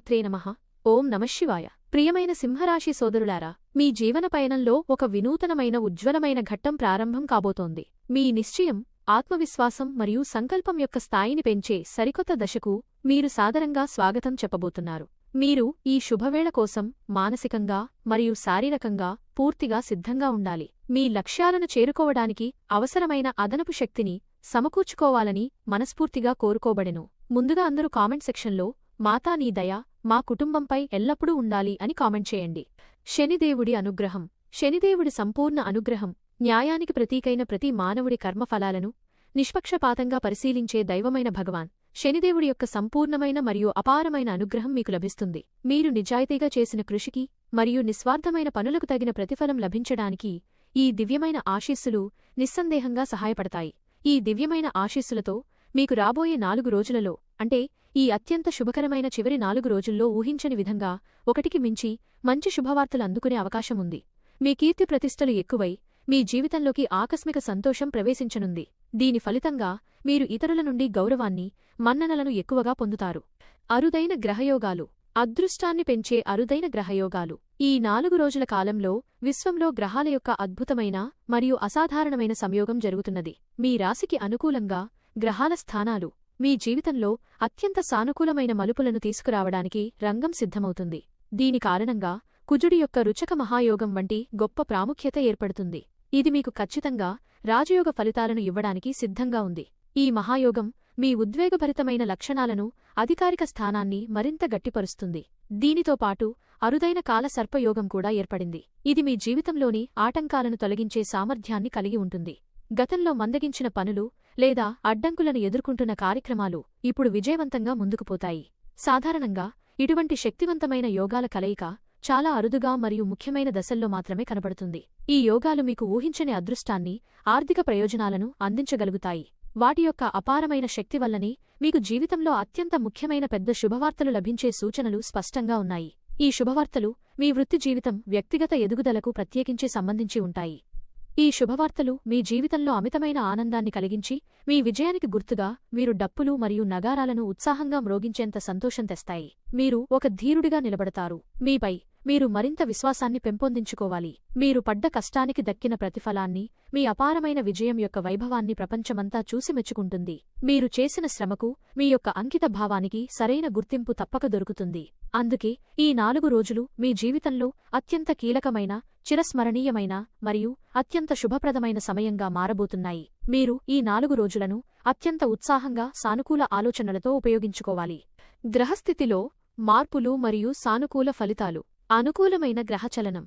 శ్రీమాత్రే నమః. ఓం నమశివాయ ప్రియమైన సింహరాశి సోదరులారా మీ జీవన పయనంలో ఒక వినూతనమైన ఉజ్వలమైన ఘట్టం ప్రారంభం కాబోతోంది. మీ నిశ్చయం ఆత్మవిశ్వాసం మరియు సంకల్పం యొక్క స్థాయిని పెంచే సరికొత్త దశకు మీరు సాదరంగా స్వాగతం చెప్పబోతున్నారు. మీరు ఈ శుభవేళ కోసం మానసికంగా మరియు శారీరకంగా పూర్తిగా సిద్ధంగా ఉండాలి. మీ లక్ష్యాలను చేరుకోవడానికి అవసరమైన అదనపు శక్తిని సమకూర్చుకోవాలని మనస్ఫూర్తిగా కోరుకోబడెను. ముందుగా అందరూ కామెంట్ సెక్షన్లో మాతా నీ దయ మా కుటుంబంపై ఎల్లప్పుడూ ఉండాలి అని కామెంట్ చేయండి. శనిదేవుడి అనుగ్రహం. శనిదేవుడి సంపూర్ణ అనుగ్రహం న్యాయానికి ప్రతీకైన ప్రతి మానవుడి కర్మఫలాలను నిష్పక్షపాతంగా పరిశీలించే దైవమైన భగవాన్. శనిదేవుడి యొక్క సంపూర్ణమైన మరియు అపారమైన అనుగ్రహం మీకు లభిస్తుంది. మీరు నిజాయితీగా చేసిన కృషికి మరియు నిస్వార్థమైన పనులకు తగిన ప్రతిఫలం లభించడానికి ఈ దివ్యమైన ఆశీస్సులు నిస్సందేహంగా సహాయపడతాయి. ఈ దివ్యమైన ఆశీస్సులతో మీకు రాబోయే నాలుగు రోజులలో అంటే ఈ అత్యంత శుభకరమైన చివరి నాలుగు రోజుల్లో ఊహించని విధంగా ఒకటికి మించి మంచి శుభవార్తలు అందుకునే అవకాశముంది మీ కీర్తి ప్రతిష్టలు ఎక్కువై మీ జీవితంలోకి ఆకస్మిక సంతోషం ప్రవేశించనుంది. దీని ఫలితంగా మీరు ఇతరుల నుండి గౌరవాన్ని మన్ననలను ఎక్కువగా పొందుతారు. అరుదైన గ్రహయోగాలు. అదృష్టాన్ని పెంచే అరుదైన గ్రహయోగాలు. ఈ నాలుగు రోజుల కాలంలో విశ్వంలో గ్రహాల యొక్క అద్భుతమైన మరియు అసాధారణమైన సంయోగం జరుగుతున్నది. మీ రాశికి అనుకూలంగా గ్రహాల స్థానాలు మీ జీవితంలో అత్యంత సానుకూలమైన మలుపులను తీసుకురావడానికి రంగం సిద్ధమవుతుంది. దీని కారణంగా కుజుడి యొక్క రుచక మహాయోగం వంటి గొప్ప ప్రాముఖ్యత ఏర్పడుతుంది. ఇది మీకు ఖచ్చితంగా రాజయోగ ఫలితాలను ఇవ్వడానికి సిద్ధంగా ఉంది. ఈ మహాయోగం మీ ఉద్వేగభరితమైన లక్షణాలను అధికారిక స్థానాన్ని మరింత గట్టిపరుస్తుంది. దీనితో పాటు అరుదైన కాల సర్పయోగం కూడా ఏర్పడింది. ఇది మీ జీవితంలోని ఆటంకాలను తొలగించే సామర్థ్యాన్ని కలిగి ఉంటుంది. గతంలో మందగించిన పనులు లేదా అడ్డంకులను ఎదుర్కొంటున్న కార్యక్రమాలు ఇప్పుడు విజయవంతంగా ముందుకుపోతాయి. సాధారణంగా ఇటువంటి శక్తివంతమైన యోగాల కలయిక చాలా అరుదుగా మరియు ముఖ్యమైన దశల్లో మాత్రమే కనబడుతుంది. ఈ యోగాలు మీకు ఊహించని అదృష్టాన్ని ఆర్థిక ప్రయోజనాలను అందించగలుగుతాయి. వాటి యొక్క అపారమైన శక్తి వల్లనే మీకు జీవితంలో అత్యంత ముఖ్యమైన పెద్ద శుభవార్తలు లభించే సూచనలు స్పష్టంగా ఉన్నాయి. ఈ శుభవార్తలు మీ వృత్తి జీవితం వ్యక్తిగత ఎదుగుదలకు ప్రత్యేకించి సంబంధించి ఉంటాయి. ఈ శుభవార్తలు మీ జీవితంలో అమితమైన ఆనందాన్ని కలిగించి మీ విజయానికి గుర్తుగా మీరు డప్పులు మరియు నగారాలను ఉత్సాహంగా మ్రోగించేంత సంతోషం తెస్తాయి. మీరు ఒక ధీరుడిగా నిలబడతారు. మీపై మీరు మరింత విశ్వాసాన్ని పెంపొందించుకోవాలి. మీరు పడ్డ కష్టానికి దక్కిన ప్రతిఫలాన్ని మీ అపారమైన విజయం యొక్క వైభవాన్ని ప్రపంచమంతా చూసి మెచ్చుకుంటుంది. మీరు చేసిన శ్రమకు మీ యొక్క అంకిత భావానికి సరైన గుర్తింపు తప్పక దొరుకుతుంది. అందుకే ఈ నాలుగు రోజులు మీ జీవితంలో అత్యంత కీలకమైన చిరస్మరణీయమైన మరియు అత్యంత శుభప్రదమైన సమయంగా మారబోతున్నాయి. మీరు ఈ నాలుగు రోజులను అత్యంత ఉత్సాహంగా సానుకూల ఆలోచనలతో ఉపయోగించుకోవాలి. గ్రహస్థితిలో మార్పులు మరియు సానుకూల ఫలితాలు. అనుకూలమైన గ్రహచలనం.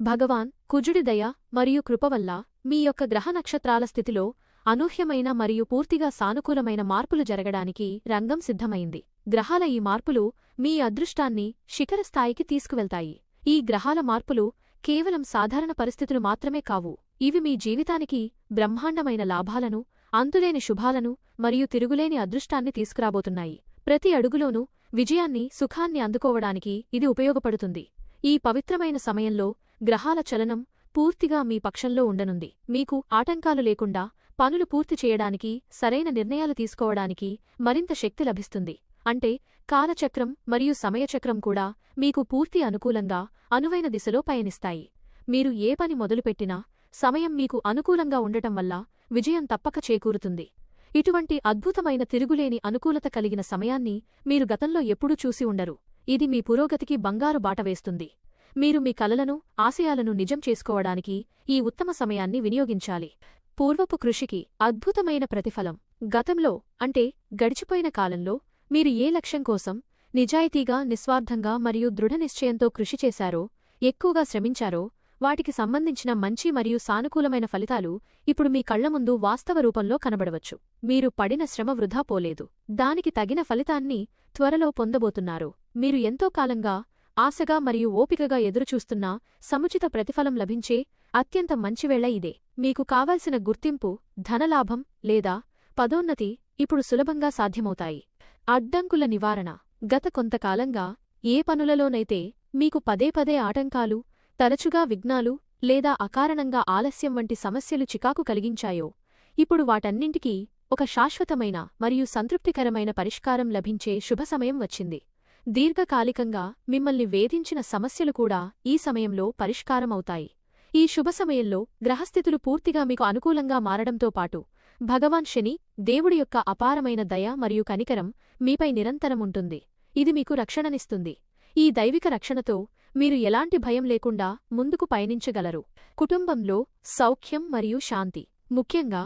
భగవాన్ కుజుడి దయ మరియు కృప వల్ల మీ యొక్క గ్రహ నక్షత్రాల స్థితిలో అనూహ్యమైన మరియు పూర్తిగా సానుకూలమైన మార్పులు జరగడానికి రంగం సిద్ధమైంది. గ్రహాల ఈ మార్పులు మీ అదృష్టాన్ని శిఖర స్థాయికి తీసుకువెళ్తాయి. ఈ గ్రహాల మార్పులు కేవలం సాధారణ పరిస్థితులు మాత్రమే కావు. ఇవి మీ జీవితానికి బ్రహ్మాండమైన లాభాలను అంతులేని శుభాలను మరియు తిరుగులేని అదృష్టాన్ని తీసుకురాబోతున్నాయి. ప్రతి అడుగులోనూ విజయాన్ని సుఖాన్ని అందుకోవడానికి ఇది ఉపయోగపడుతుంది. ఈ పవిత్రమైన సమయంలో గ్రహాల చలనం పూర్తిగా మీ పక్షంలో ఉండనుంది. మీకు ఆటంకాలు లేకుండా పనులు పూర్తి చేయడానికి సరైన నిర్ణయాలు తీసుకోవడానికి మరింత శక్తి లభిస్తుంది. అంటే కాలచక్రం మరియు సమయచక్రం కూడా మీకు పూర్తి అనుకూలంగా అనువైన దిశలో పయనిస్తాయి. మీరు ఏ పని మొదలుపెట్టినా సమయం మీకు అనుకూలంగా ఉండటం వల్ల విజయం తప్పక చేకూరుతుంది. ఇటువంటి అద్భుతమైన తిరుగులేని అనుకూలత కలిగిన సమయాన్ని మీరు గతంలో ఎప్పుడూ చూసి ఉండరు. ఇది మీ పురోగతికి బంగారు బాట వేస్తుంది. మీరు మీ కలలను ఆశయాలను నిజం చేసుకోవడానికి ఈ ఉత్తమ సమయాన్ని వినియోగించాలి. పూర్వపు కృషికి అద్భుతమైన ప్రతిఫలం. గతంలో అంటే గడిచిపోయిన కాలంలో మీరు ఏ లక్ష్యం కోసం నిజాయితీగా నిస్వార్థంగా మరియు దృఢనిశ్చయంతో కృషి చేశారో ఎక్కువగా శ్రమించారో వాటికి సంబంధించిన మంచి మరియు సానుకూలమైన ఫలితాలు ఇప్పుడు మీ కళ్ళ ముందు వాస్తవ రూపంలో కనబడవచ్చు. మీరు పడిన శ్రమ వృధా పోలేదు. దానికి తగిన ఫలితాన్ని త్వరలో పొందబోతున్నారు. మీరు ఎంతో కాలంగా ఆశగా మరియు ఓపికగా ఎదురుచూస్తున్నా సముచిత ప్రతిఫలం లభించే అత్యంత మంచివేళ ఇదే. మీకు కావాల్సిన గుర్తింపు ధనలాభం లేదా పదోన్నతి ఇప్పుడు సులభంగా సాధ్యమవుతాయి. అడ్డంకుల నివారణ. గత కొంతకాలంగా ఏ పనులలోనైతే మీకు పదే పదే ఆటంకాలు తరచుగా విఘ్నాలు లేదా అకారణంగా ఆలస్యం వంటి సమస్యలు చికాకు కలిగించాయో ఇప్పుడు వాటన్నింటికీ ఒక శాశ్వతమైన మరియు సంతృప్తికరమైన పరిష్కారం లభించే శుభ సమయం వచ్చింది. దీర్ఘకాలికంగా మిమ్మల్ని వేధించిన సమస్యలు కూడా ఈ సమయంలో పరిష్కారమవుతాయి. ఈ శుభ సమయంలో గ్రహస్థితులు పూర్తిగా మీకు అనుకూలంగా మారడంతో పాటు భగవాన్ శని దేవుడి యొక్క అపారమైన దయ మరియు కనికరం మీపై నిరంతరం ఉంటుంది. ఇది మీకు రక్షణనిస్తుంది. ఈ దైవిక రక్షణతో మీరు ఎలాంటి భయం లేకుండా ముందుకు పయనించగలరు. కుటుంబంలో సౌఖ్యం మరియు శాంతి ముఖ్యంగా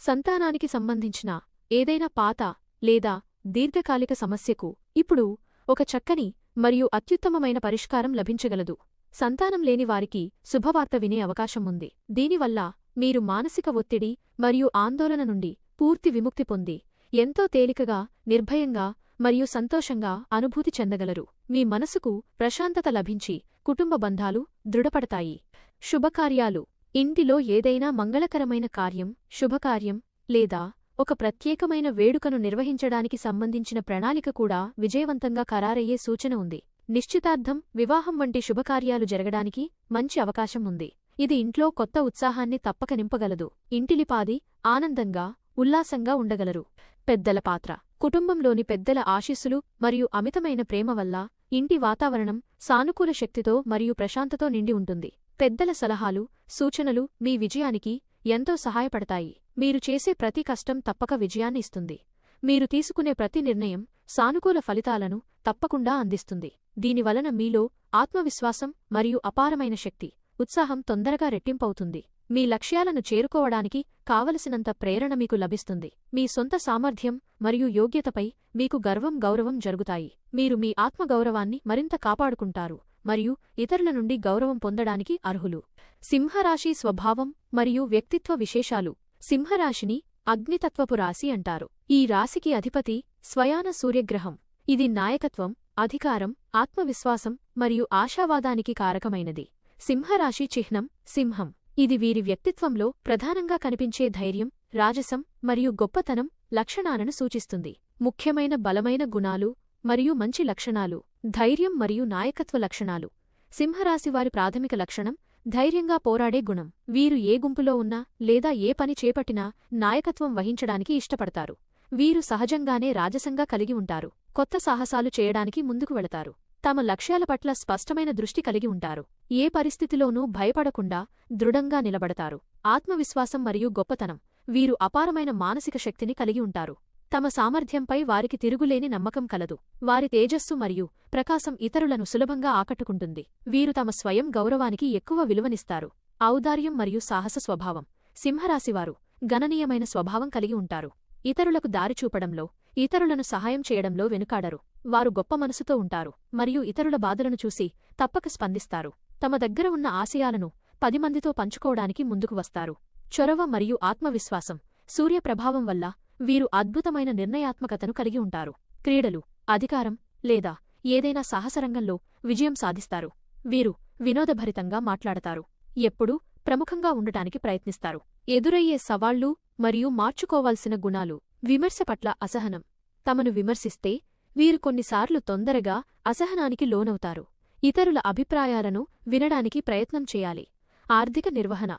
సంతానానికి సంబంధించిన ఏదైనా పాత లేదా దీర్ఘకాలిక సమస్యకు ఇప్పుడు ఒక చక్కని మరియు అత్యుత్తమమైన పరిష్కారం లభించగలదు. సంతానం లేని వారికి శుభవార్త వినే అవకాశం ఉంది. దీనివల్ల మీరు మానసిక ఒత్తిడి మరియు ఆందోళన నుండి పూర్తి విముక్తి పొంది ఎంతో తేలికగా నిర్భయంగా మరియు సంతోషంగా అనుభూతి చెందగలరు. మీ మనసుకు ప్రశాంతత లభించి కుటుంబ బంధాలు దృఢపడతాయి. శుభకార్యాలు. ఇంటిలో ఏదైనా మంగళకరమైన కార్యం శుభకార్యం లేదా ఒక ప్రత్యేకమైన వేడుకను నిర్వహించడానికి సంబంధించిన ప్రణాళిక కూడా విజయవంతంగా ఖరారయ్యే సూచన ఉంది. నిశ్చితార్థం వివాహం వంటి శుభకార్యాలు జరగడానికి మంచి అవకాశం ఉంది. ఇది ఇంట్లో కొత్త ఉత్సాహాన్ని తప్పక నింపగలదు. ఇంటిలిపాది ఆనందంగా ఉల్లాసంగా ఉండగలరు. పెద్దల పాత్ర. కుటుంబంలోని పెద్దల ఆశీస్సులు మరియు అమితమైన ప్రేమ వల్ల ఇంటి వాతావరణం సానుకూల శక్తితో మరియు ప్రశాంతతో నిండి ఉంటుంది. పెద్దల సలహాలు సూచనలు మీ విజయానికి ఎంతో సహాయపడతాయి. మీరు చేసే ప్రతి కష్టం తప్పక విజయాన్ని ఇస్తుంది. మీరు తీసుకునే ప్రతి నిర్ణయం సానుకూల ఫలితాలను తప్పకుండా అందిస్తుంది. దీనివలన మీలో ఆత్మవిశ్వాసం మరియు అపారమైన శక్తి ఉత్సాహం తొందరగా రెట్టింపవుతుంది. మీ లక్ష్యాలను చేరుకోవడానికి కావలసినంత ప్రేరణ మీకు లభిస్తుంది. మీ సొంత సామర్థ్యం మరియు యోగ్యతపై మీకు గర్వం గౌరవం జరుగుతాయి. మీరు మీ ఆత్మగౌరవాన్ని మరింత కాపాడుకుంటారు మరియు ఇతరుల నుండి గౌరవం పొందడానికి అర్హులు. సింహరాశి స్వభావం మరియు వ్యక్తిత్వ విశేషాలు. సింహరాశిని అగ్నితత్వపు రాశి అంటారు. ఈ రాశికి అధిపతి స్వయాన సూర్యగ్రహం. ఇది నాయకత్వం అధికారం ఆత్మవిశ్వాసం మరియు ఆశావాదానికి కారకమైనది. సింహరాశి చిహ్నం సింహం. ఇది వీరి వ్యక్తిత్వంలో ప్రధానంగా కనిపించే ధైర్యం రాజసం మరియు గొప్పతనం లక్షణాలను సూచిస్తుంది. ముఖ్యమైన బలమైన గుణాలు మరియు మంచి లక్షణాలు ధైర్యం మరియు నాయకత్వ లక్షణాలు. సింహరాశివారి ప్రాథమిక లక్షణం ధైర్యంగా పోరాడే గుణం. వీరు ఏ గుంపులో ఉన్నా లేదా ఏ పని చేపట్టినా నాయకత్వం వహించడానికి ఇష్టపడతారు. వీరు సహజంగానే రాజసంగా కలిగి ఉంటారు. కొత్త సాహసాలు చేయడానికి ముందుకు వెళతారు. తమ లక్ష్యాల పట్ల స్పష్టమైన దృష్టి కలిగి ఉంటారు. ఏ పరిస్థితిలోనూ భయపడకుండా దృఢంగా నిలబడతారు. ఆత్మవిశ్వాసం మరియు గొప్పతనం. వీరు అపారమైన మానసిక శక్తిని కలిగి ఉంటారు. తమ సామర్థ్యంపై వారికి తిరుగులేని నమ్మకం కలదు. వారి తేజస్సు మరియు ప్రకాశం ఇతరులను సులభంగా ఆకట్టుకుంటుంది. వీరు తమ స్వయం గౌరవానికి ఎక్కువ విలువనిస్తారు. ఔదార్యం మరియు సాహస స్వభావం. సింహరాశివారు గణనీయమైన స్వభావం కలిగి ఉంటారు. ఇతరులకు దారి చూపడంలో ఇతరులను సహాయం చేయడంలో వెనుకాడరు. వారు గొప్ప మనసుతో ఉంటారు మరియు ఇతరుల బాధలను చూసి తప్పక స్పందిస్తారు. తమ దగ్గర ఉన్న ఆశయాలను పది మందితో పంచుకోవడానికి ముందుకు వస్తారు. చొరవ మరియు ఆత్మవిశ్వాసం. సూర్యప్రభావం వల్ల వీరు అద్భుతమైన నిర్ణయాత్మకతను కలిగి ఉంటారు. క్రీడలు అధికారం లేదా ఏదైనా సాహసరంగంలో విజయం సాధిస్తారు. వీరు వినోదభరితంగా మాట్లాడతారు. ఎప్పుడూ ప్రముఖంగా ఉండటానికి ప్రయత్నిస్తారు. ఎదురయ్యే సవాళ్ళు మరియు మార్చుకోవాల్సిన గుణాలు విమర్శ పట్ల అసహనం. తమను విమర్శిస్తే వీరు కొన్నిసార్లు తొందరగా అసహనానికి లోనవుతారు. ఇతరుల అభిప్రాయాలను వినడానికి ప్రయత్నం చేయాలి. ఆర్థిక నిర్వహణ.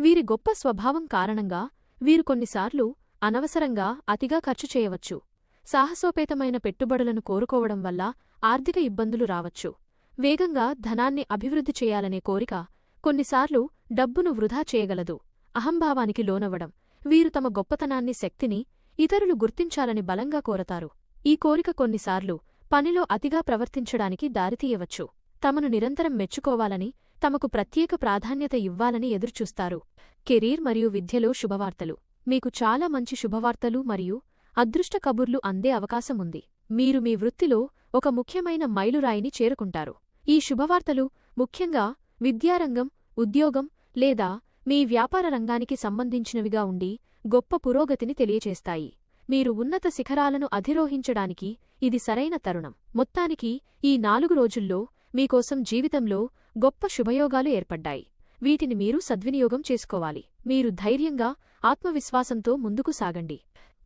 వీరి గొప్ప స్వభావం కారణంగా వీరు కొన్నిసార్లు అనవసరంగా అతిగా ఖర్చు చేయవచ్చు. సాహసోపేతమైన పెట్టుబడులను కోరుకోవడం వల్ల ఆర్థిక ఇబ్బందులు రావచ్చు. వేగంగా ధనాన్ని అభివృద్ధి చేయాలనే కోరిక కొన్నిసార్లు డబ్బును వృధా చేయగలదు. అహంభావానికి లోనవ్వడం వీరు తమ గొప్పతనాన్ని శక్తిని ఇతరులు గుర్తించాలని బలంగా కోరతారు. ఈ కోరిక కొన్నిసార్లు పనిలో అతిగా ప్రవర్తించడానికి దారితీయవచ్చు. తమను నిరంతరం మెచ్చుకోవాలని తమకు ప్రత్యేక ప్రాధాన్యత ఇవ్వాలని ఎదురుచూస్తారు. కెరీర్ మరియు విద్యలో శుభవార్తలు. మీకు చాలా మంచి శుభవార్తలు మరియు అదృష్ట కబుర్లు అందే అవకాశముంది. మీరు మీ వృత్తిలో ఒక ముఖ్యమైన మైలురాయిని చేరుకుంటారు. ఈ శుభవార్తలు ముఖ్యంగా విద్యారంగం ఉద్యోగం లేదా మీ వ్యాపార రంగానికి సంబంధించినవిగా ఉండి గొప్ప పురోగతిని తెలియచేస్తాయి. మీరు ఉన్నత శిఖరాలను అధిరోహించడానికి ఇది సరైన తరుణం. మొత్తానికి ఈ నాలుగు రోజుల్లో మీకోసం జీవితంలో గొప్ప శుభయోగాలు ఏర్పడ్డాయి. వీటిని మీరు సద్వినియోగం చేసుకోవాలి. మీరు ధైర్యంగా ఆత్మవిశ్వాసంతో ముందుకు సాగండి.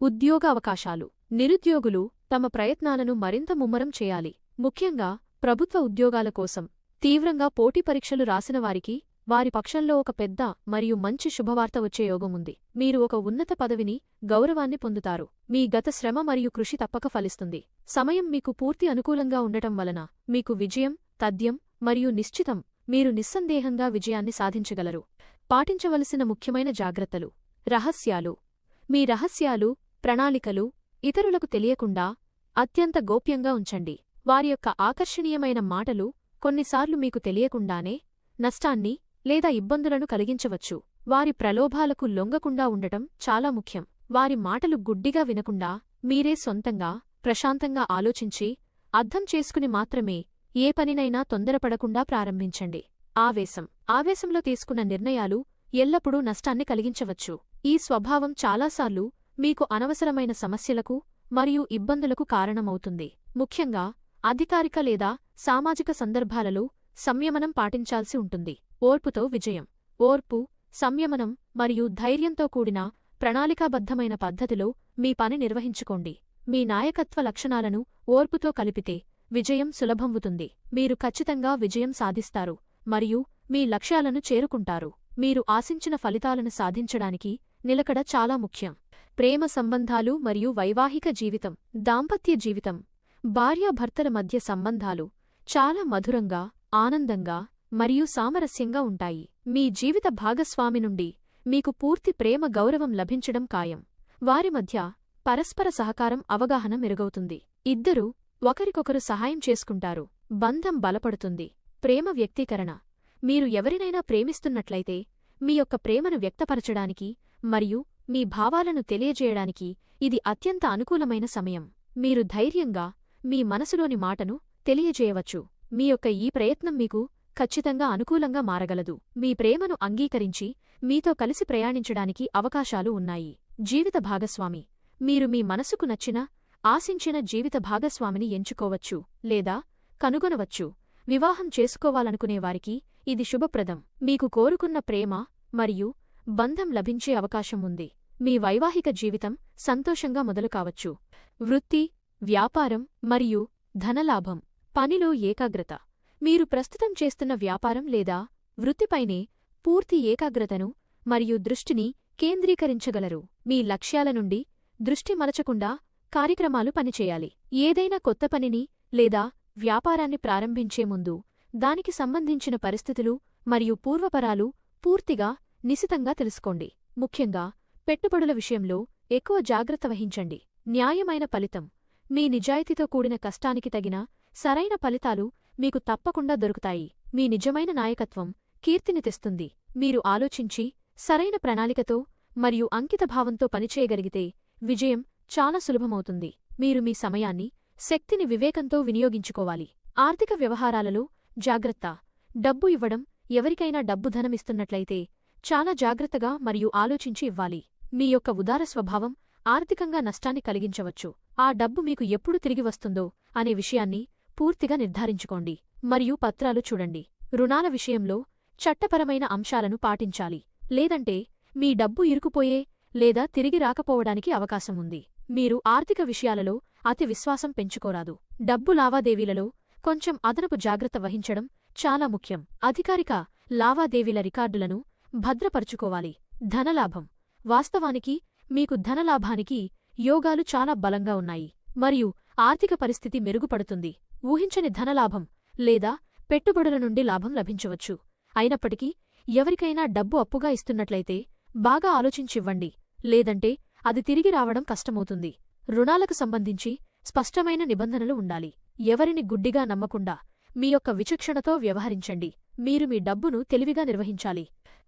ఉద్యోగ అవకాశాలు. నిరుద్యోగులు తమ ప్రయత్నాలను మరింత ముమ్మరం చేయాలి. ముఖ్యంగా ప్రభుత్వ ఉద్యోగాల కోసం. తీవ్రంగా పోటీ పరీక్షలు రాసిన వారికి వారి పక్షంలో ఒక పెద్ద మరియు మంచి శుభవార్త వచ్చే యోగం ఉంది. మీరు ఒక ఉన్నత పదవిని గౌరవాన్ని పొందుతారు. మీ గత శ్రమ మరియు కృషి తప్పక ఫలిస్తుంది. సమయం మీకు పూర్తి అనుకూలంగా ఉండటం వలన మీకు విజయం తథ్యం మరియు నిశ్చితం మీరు నిస్సందేహంగా విజయాన్ని సాధించగలరు. పాటించవలసిన ముఖ్యమైన జాగ్రత్తలు. రహస్యాలు. మీ రహస్యాలు ప్రణాళికలు ఇతరులకు తెలియకుండా అత్యంత గోప్యంగా ఉంచండి. వారి యొక్క ఆకర్షణీయమైన మాటలు కొన్నిసార్లు మీకు తెలియకుండానే నష్టాన్ని లేదా ఇబ్బందులను కలిగించవచ్చు. వారి ప్రలోభాలకు లొంగకుండా ఉండటం చాలా ముఖ్యం. వారి మాటలు గుడ్డిగా వినకుండా మీరే సొంతంగా ప్రశాంతంగా ఆలోచించి అర్థం చేసుకుని మాత్రమే ఏ పనినైనా తొందరపడకుండా ప్రారంభించండి. ఆవేశం. ఆవేశంలో తీసుకున్న నిర్ణయాలు ఎల్లప్పుడూ నష్టాన్ని కలిగించవచ్చు. ఈ స్వభావం చాలాసార్లు మీకు అనవసరమైన సమస్యలకు మరియు ఇబ్బందులకు కారణమవుతుంది. ముఖ్యంగా అధికారిక లేదా సామాజిక సందర్భాలలో సంయమనం పాటించాల్సి ఉంటుంది. ఓర్పుతో విజయం. ఓర్పు సంయమనం మరియు ధైర్యంతో కూడిన ప్రణాళికాబద్ధమైన పద్ధతిలో మీ పని నిర్వహించుకోండి. మీ నాయకత్వ లక్షణాలను ఓర్పుతో కలిపితే విజయం సులభంవుతుంది మీరు ఖచ్చితంగా విజయం సాధిస్తారు. మరియు మీ లక్ష్యాలను చేరుకుంటారు. మీరు ఆశించిన ఫలితాలను సాధించడానికి నిలకడ చాలా ముఖ్యం. ప్రేమ సంబంధాలు మరియు వైవాహిక జీవితం దాంపత్య జీవితం భార్యాభర్తల మధ్య సంబంధాలు చాలా మధురంగా ఆనందంగా మరియు సామరస్యంగా ఉంటాయి. మీ జీవిత భాగస్వామి నుండి మీకు పూర్తి ప్రేమ గౌరవం లభించడం ఖాయం. వారి మధ్య పరస్పర సహకారం అవగాహన మెరుగవుతుంది. ఇద్దరూ ఒకరికొకరు సహాయం చేసుకుంటారు. బంధం బలపడుతుంది. ప్రేమ వ్యక్తీకరణ. మీరు ఎవరినైనా ప్రేమిస్తున్నట్లయితే మీ యొక్క ప్రేమను వ్యక్తపరచడానికి మరియు మీ భావాలను తెలియజేయడానికి ఇది అత్యంత అనుకూలమైన సమయం. మీరు ధైర్యంగా మీ మనసులోని మాటను తెలియజేయవచ్చు. మీ యొక్క ఈ ప్రయత్నం మీకు ఖచ్చితంగా అనుకూలంగా మారగలదు. మీ ప్రేమను అంగీకరించి మీతో కలిసి ప్రయాణించడానికి అవకాశాలు ఉన్నాయి. జీవిత భాగస్వామి మీరు మీ మనసుకు నచ్చిన ఆశించిన జీవిత భాగస్వామిని ఎంచుకోవచ్చు లేదా కనుగొనవచ్చు. వివాహం చేసుకోవాలనుకునేవారికి ఇది శుభప్రదం. మీకు కోరుకున్న ప్రేమ మరియు బంధం లభించే అవకాశం ఉంది. మీ వైవాహిక జీవితం సంతోషంగా మొదలు కావచ్చు. వృత్తి వ్యాపారం మరియు ధనలాభం పనిలో ఏకాగ్రత. మీరు ప్రస్తుతం చేస్తున్న వ్యాపారం లేదా వృత్తిపైనే పూర్తి ఏకాగ్రతను మరియు దృష్టిని కేంద్రీకరించగలరు. మీ లక్ష్యాల నుండి దృష్టి మలచకుండా కార్యక్రమాలు పనిచేయాలి. ఏదైనా కొత్త పనిని లేదా వ్యాపారాన్ని ప్రారంభించే ముందు దానికి సంబంధించిన పరిస్థితులు మరియు పూర్వపరాలు పూర్తిగా నిశితంగా తెలుసుకోండి. ముఖ్యంగా పెట్టుబడుల విషయంలో ఎక్కువ జాగ్రత్త వహించండి. న్యాయమైన ఫలితం మీ నిజాయితీతో కూడిన కష్టానికి తగిన సరైన ఫలితాలు మీకు తప్పకుండా దొరుకుతాయి. మీ నిజమైన నాయకత్వం కీర్తిని తెస్తుంది. మీరు ఆలోచించి సరైన ప్రణాళికతో మరియు అంకితభావంతో పనిచేయగలిగితే విజయం చాలా సులభమవుతుంది. మీరు మీ సమయాన్ని శక్తిని వివేకంతో వినియోగించుకోవాలి. ఆర్థిక వ్యవహారాలలో జాగ్రత్త. డబ్బు ఇవ్వడం ఎవరికైనా డబ్బు ధనమిస్తున్నట్లయితే చాలా జాగ్రత్తగా మరియు ఆలోచించి ఇవ్వాలి. మీ యొక్క ఉదార స్వభావం ఆర్థికంగా నష్టాన్ని కలిగించవచ్చు. ఆ డబ్బు మీకు ఎప్పుడు తిరిగి వస్తుందో అనే విషయాన్ని పూర్తిగా నిర్ధారించుకోండి. మరియు పత్రాలు చూడండి. రుణాల విషయంలో చట్టపరమైన అంశాలను పాటించాలి. లేదంటే మీ డబ్బు ఇరుకుపోయే లేదా తిరిగి రాకపోవడానికి అవకాశం ఉంది. మీరు ఆర్థిక విషయాలలో అతి విశ్వాసం పెంచుకోరాదు. డబ్బు లావాదేవీలలో కొంచెం అదనపు జాగ్రత్త వహించడం చాలా ముఖ్యం. అధికారిక లావాదేవీల రికార్డులను భద్రపరుచుకోవాలి. ధనలాభం. వాస్తవానికి మీకు ధనలాభానికి యోగాలు చాలా బలంగా ఉన్నాయి. మరియు ఆర్థిక పరిస్థితి మెరుగుపడుతుంది. ఊహించని ధనలాభం లేదా పెట్టుబడుల నుండి లాభం లభించవచ్చు. అయినప్పటికీ ఎవరికైనా డబ్బు అప్పుగా ఇస్తున్నట్లయితే బాగా ఆలోచించివ్వండి లేదంటే అది తిరిగి రావడం కష్టమవుతుంది. రుణాలకు సంబంధించి స్పష్టమైన నిబంధనలు ఉండాలి. ఎవరిని గుడ్డిగా నమ్మకుండా మీ యొక్క విచక్షణతో వ్యవహరించండి. మీరు మీ డబ్బును తెలివిగా నిర్వహించాలి.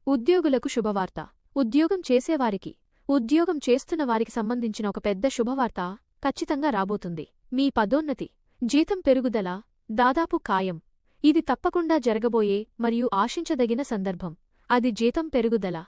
ఉద్యోగులకు శుభవార్త. ఉద్యోగం చేసేవారికి ఉద్యోగం చేస్తున్న వారికి సంబంధించిన ఒక పెద్ద శుభవార్త ఖచ్చితంగా రాబోతుంది. మీ పదోన్నతి జీతం పెరుగుదల దాదాపు ఖాయం. ఇది తప్పకుండా జరగబోయే మరియు ఆశించదగిన సందర్భం. అది జీతం పెరుగుదల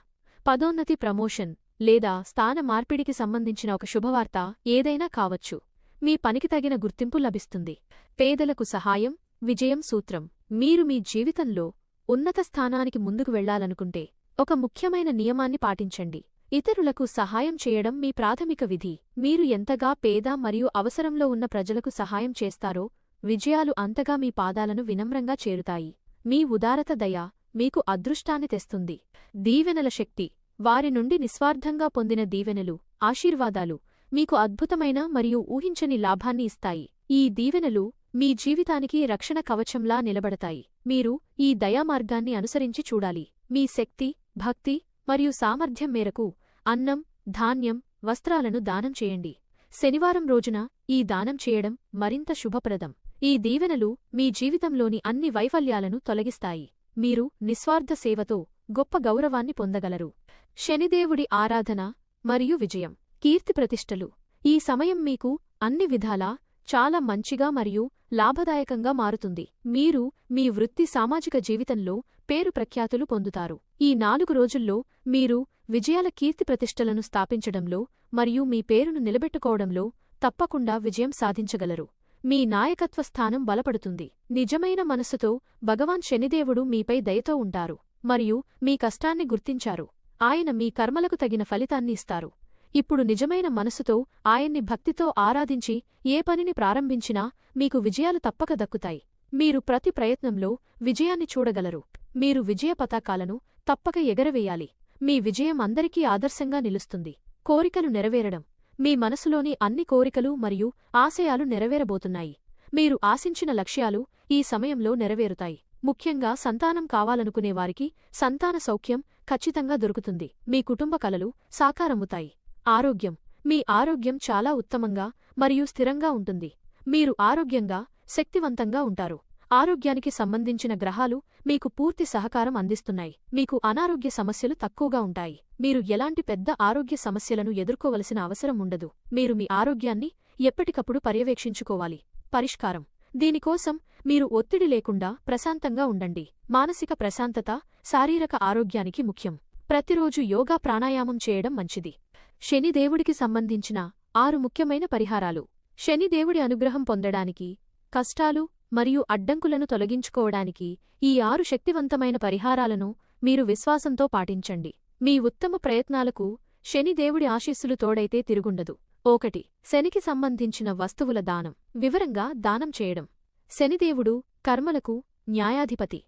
పదోన్నతి ప్రమోషన్ లేదా స్థాన మార్పిడికి సంబంధించిన ఒక శుభవార్త ఏదైనా కావచ్చు. మీ పనికి తగిన గుర్తింపు లభిస్తుంది. పేదలకు సహాయం విజయం సూత్రం. మీరు మీ జీవితంలో ఉన్నత స్థానానికి ముందుకు వెళ్ళాలనుకుంటే ఒక ముఖ్యమైన నియమాన్ని పాటించండి. ఇతరులకు సహాయం చేయడం మీ ప్రాథమిక విధి. మీరు ఎంతగా పేద మరియు అవసరంలో ఉన్న ప్రజలకు సహాయం చేస్తారో విజయాలు అంతగా మీ పాదాలను వినమ్రంగా చేరుతాయి. మీ ఉదారత దయ మీకు అదృష్టాన్ని తెస్తుంది. దీవెనల శక్తి. వారి నుండి నిస్వార్థంగా పొందిన దీవెనలు ఆశీర్వాదాలు మీకు అద్భుతమైన మరియు ఊహించని లాభాన్ని ఇస్తాయి. ఈ దీవెనలు మీ జీవితానికి రక్షణ కవచంలా నిలబడతాయి. మీరు ఈ దయామార్గాన్ని అనుసరించి చూడాలి. మీ శక్తి భక్తి మరియు సామర్థ్యం మేరకు అన్నం ధాన్యం వస్త్రాలను దానం చేయండి. శనివారం రోజున ఈ దానం చేయడం మరింత శుభప్రదం. ఈ దీవెనలు మీ జీవితంలోని అన్ని వైఫల్యాలను తొలగిస్తాయి. మీరు నిస్వార్థ సేవతో గొప్ప గౌరవాన్ని పొందగలరు. శనిదేవుడి ఆరాధన మరియు విజయం. కీర్తి ప్రతిష్టలు. ఈ సమయం మీకు అన్ని విధాలా చాలా మంచిగా మరియు లాభదాయకంగా మారుతుంది. మీరు మీ వృత్తి సామాజిక జీవితంలో పేరు ప్రఖ్యాతులు పొందుతారు. ఈ నాలుగు రోజుల్లో మీరు విజయాల కీర్తి ప్రతిష్టలను స్థాపించడంలో మరియు మీ పేరును నిలబెట్టుకోవడంలో తప్పకుండా విజయం సాధించగలరు. మీ నాయకత్వ స్థానం బలపడుతుంది. నిజమైన మనస్సుతో భగవాన్ శనిదేవుడు మీపై దయతో ఉంటారు మరియు మీ కష్టాన్ని గుర్తించారు. ఆయన మీ కర్మలకు తగిన ఫలితాన్ని ఇస్తారు. ఇప్పుడు నిజమైన మనసుతో ఆయన్ని భక్తితో ఆరాధించి ఏ పనిని ప్రారంభించినా మీకు విజయాలు తప్పక దక్కుతాయి. మీరు ప్రతి ప్రయత్నంలో విజయాన్ని చూడగలరు. మీరు విజయ పతాకాలను తప్పక ఎగరవేయాలి. మీ విజయం అందరికీ ఆదర్శంగా నిలుస్తుంది. కోరికలు నెరవేరడం. మీ మనసులోని అన్ని కోరికలు మరియు ఆశయాలు నెరవేరబోతున్నాయి. మీరు ఆశించిన లక్ష్యాలు ఈ సమయంలో నెరవేరుతాయి. ముఖ్యంగా సంతానం కావాలనుకునేవారికి సంతాన సౌఖ్యం ఖచ్చితంగా దొరుకుతుంది. మీ కుటుంబ కలలు సాకారముతాయి ఆరోగ్యం. మీ ఆరోగ్యం చాలా ఉత్తమంగా మరియు స్థిరంగా ఉంటుంది. మీరు ఆరోగ్యంగా శక్తివంతంగా ఉంటారు. ఆరోగ్యానికి సంబంధించిన గ్రహాలు మీకు పూర్తి సహకారం అందిస్తున్నాయి. మీకు అనారోగ్య సమస్యలు తక్కువగా ఉంటాయి. మీరు ఎలాంటి పెద్ద ఆరోగ్య సమస్యలను ఎదుర్కోవలసిన అవసరం ఉండదు. మీరు మీ ఆరోగ్యాన్ని ఎప్పటికప్పుడు పర్యవేక్షించుకోవాలి. పరిష్కారం. దీనికోసం మీరు ఒత్తిడి లేకుండా ప్రశాంతంగా ఉండండి. మానసిక ప్రశాంతత శారీరక ఆరోగ్యానికి ముఖ్యం. ప్రతిరోజు యోగా ప్రాణాయామం చేయడం మంచిది. శనిదేవుడికి సంబంధించిన ఆరు ముఖ్యమైన పరిహారాలు. శనిదేవుడి అనుగ్రహం పొందడానికి కష్టాలు మరియు అడ్డంకులను తొలగించుకోవడానికి ఈ ఆరు శక్తివంతమైన పరిహారాలను మీరు విశ్వాసంతో పాటించండి. మీ ఉత్తమ ప్రయత్నాలకు శనిదేవుడి ఆశీస్సులు తోడైతే తిరుగుండదు. ఒకటి. శనికి సంబంధించిన వస్తువుల దానం. వివరంగా దానం చేయడం. శనిదేవుడు కర్మలకు న్యాయాధిపతి.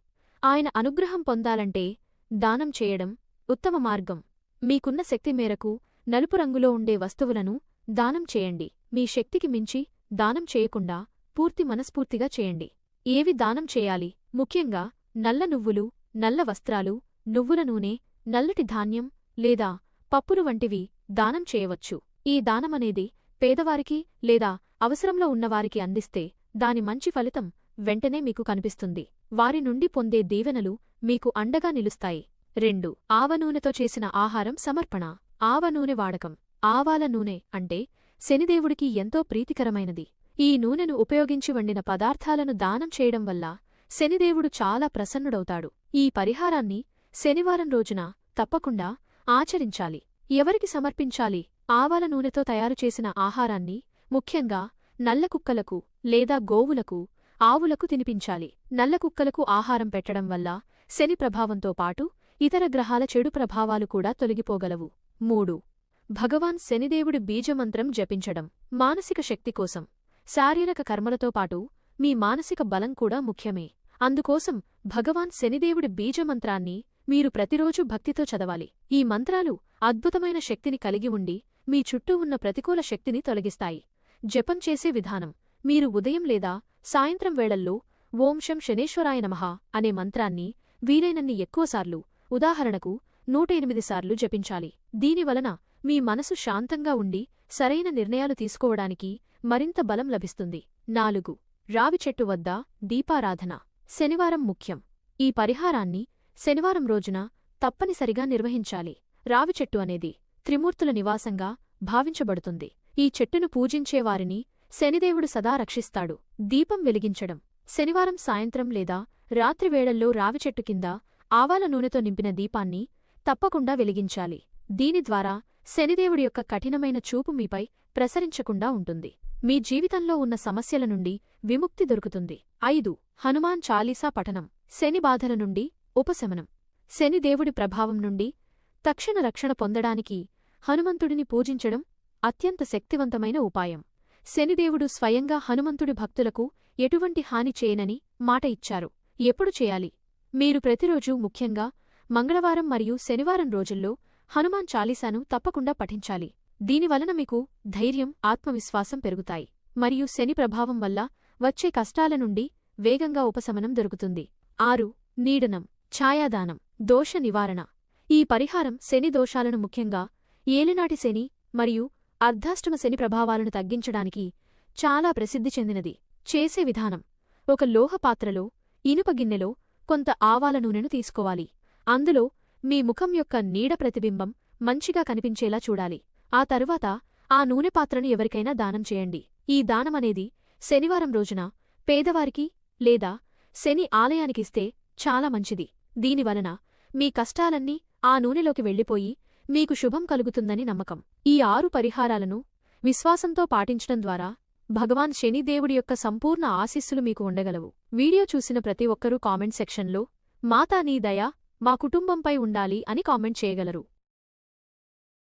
ఆయన అనుగ్రహం పొందాలంటే దానం చేయడం ఉత్తమ మార్గం. మీకున్న శక్తి మేరకు నలుపు రంగులో ఉండే వస్తువులను దానం చేయండి. మీ శక్తికి మించి దానం చేయకుండా పూర్తి మనస్ఫూర్తిగా చేయండి. ఏవి దానం చేయాలి? ముఖ్యంగా నల్ల నువ్వులు నల్ల వస్త్రాలు నువ్వుల నూనె నల్లటి ధాన్యం లేదా పప్పులు వంటివి దానం చేయవచ్చు. ఈ దానమనేది పేదవారికి లేదా అవసరంలో ఉన్నవారికి అందిస్తే దాని మంచి ఫలితం వెంటనే మీకు కనిపిస్తుంది. వారి నుండి పొందే దీవెనలు మీకు అండగా నిలుస్తాయి. రెండు ఆవనూనెతో చేసిన ఆహారం సమర్పణ. ఆవనూనె వాడకం. ఆవాల నూనె అంటే శనిదేవుడికి ఎంతో ప్రీతికరమైనది. ఈ నూనెను ఉపయోగించి వండిన పదార్థాలను దానం చేయడం వల్ల శనిదేవుడు చాలా ప్రసన్నుడవుతాడు. ఈ పరిహారాన్ని శనివారం రోజున తప్పకుండా ఆచరించాలి. ఎవరికి సమర్పించాలి? ఆవాల నూనెతో తయారు చేసిన ఆహారాన్ని ముఖ్యంగా నల్లకుక్కలకు లేదా గోవులకు ఆవులకు తినిపించాలి. నల్లకుక్కలకు ఆహారం పెట్టడం వల్ల శని ప్రభావంతో పాటు ఇతర గ్రహాల చెడు ప్రభావాలు కూడా తొలగిపోగలవు. మూడు. భగవాన్ శనిదేవుడి బీజమంత్రం జపించడం మానసిక శక్తి కోసం. శారీరక కర్మలతో పాటు మీ మానసిక బలం కూడా ముఖ్యమే. అందుకోసం భగవాన్ శనిదేవుడి బీజమంత్రాన్ని మీరు ప్రతిరోజూ భక్తితో చదవాలి. ఈ మంత్రాలు అద్భుతమైన శక్తిని కలిగి ఉండి మీ చుట్టూ ఉన్న ప్రతికూల శక్తిని తొలగిస్తాయి. జపం చేసే విధానం మీరు ఉదయం లేదా సాయంత్రం వేళల్లో ఓం శం శనేశ్వరాయ నమః అనే మంత్రాన్ని వీలైనన్ని ఎక్కువసార్లు ఉదాహరణకు నూట ఎనిమిది సార్లు జపించాలి. దీనివలన మీ మనసు శాంతంగా ఉండి సరైన నిర్ణయాలు తీసుకోవడానికి మరింత బలం లభిస్తుంది. నాలుగు. రావి చెట్టు వద్ద దీపారాధన. శనివారం ముఖ్యం. ఈ పరిహారాన్ని శనివారం రోజున తప్పనిసరిగా నిర్వహించాలి. రావి చెట్టు అనేది త్రిమూర్తుల నివాసంగా భావించబడుతుంది. ఈ చెట్టును పూజించేవారిని శనిదేవుడు సదా రక్షిస్తాడు. దీపం వెలిగించడం శనివారం సాయంత్రం లేదా రాత్రివేళల్లో రావిచెట్టు కింద ఆవాల నూనెతో నింపిన దీపాన్ని తప్పకుండా వెలిగించాలి. దీని ద్వారా శనిదేవుడి యొక్క కఠినమైన చూపు మీపై ప్రసరించకుండా ఉంటుంది. మీ జీవితంలో ఉన్న సమస్యల నుండి విముక్తి దొరుకుతుంది. ఐదు. హనుమాన్ చాలీసా పఠనం శని బాధల నుండి ఉపశమనం. శనిదేవుడి ప్రభావం నుండి తక్షణ రక్షణ పొందడానికి హనుమంతుడిని పూజించడం అత్యంత శక్తివంతమైన ఉపాయం. శనిదేవుడు స్వయంగా హనుమంతుడి భక్తులకు ఎటువంటి హాని చేయనని మాట ఇచ్చారు. ఎప్పుడు చేయాలి? మీరు ప్రతిరోజూ ముఖ్యంగా మంగళవారం మరియు శనివారం రోజుల్లో హనుమాన్ చాలీసాను తప్పకుండా పఠించాలి. దీనివలన మీకు ధైర్యం ఆత్మవిశ్వాసం పెరుగుతాయి. మరియు శని ప్రభావం వల్ల వచ్చే కష్టాల నుండి వేగంగా ఉపశమనం దొరుకుతుంది. ఆరు నీడనం ఛాయాదానం దోష నివారణ. ఈ పరిహారం శని దోషాలను ముఖ్యంగా ఏలినాటి శని మరియు అర్ధాష్టమ శని ప్రభావాలను తగ్గించడానికి చాలా ప్రసిద్ధి చెందినది. చేసే విధానం ఒక లోహ పాత్రలో ఇనుప గిన్నెలో కొంత ఆవాల నూనెను తీసుకోవాలి. అందులో మీ ముఖం యొక్క నీడ ప్రతిబింబం మంచిగా కనిపించేలా చూడాలి. ఆ తరువాత ఆ నూనె పాత్రను ఎవరికైనా దానం చేయండి. ఈ దానమనేది శనివారం రోజున పేదవారికి లేదా శని ఆలయానికిస్తే చాలా మంచిది. దీనివలన మీ కష్టాలన్నీ ఆ నూనెలోకి వెళ్ళిపోయి మీకు శుభం కలుగుతుందని నమ్మకం. ఈ ఆరు పరిహారాలను విశ్వాసంతో పాటించడం ద్వారా భగవాన్ శనిదేవుడి యొక్క సంపూర్ణ ఆశీస్సులు మీకు ఉండగలవు. వీడియో చూసిన ప్రతి ఒక్కరూ కామెంట్ సెక్షన్లో మాతా నీ దయ మా కుటుంబంపై ఉండాలి అని కామెంట్ చేయగలరు.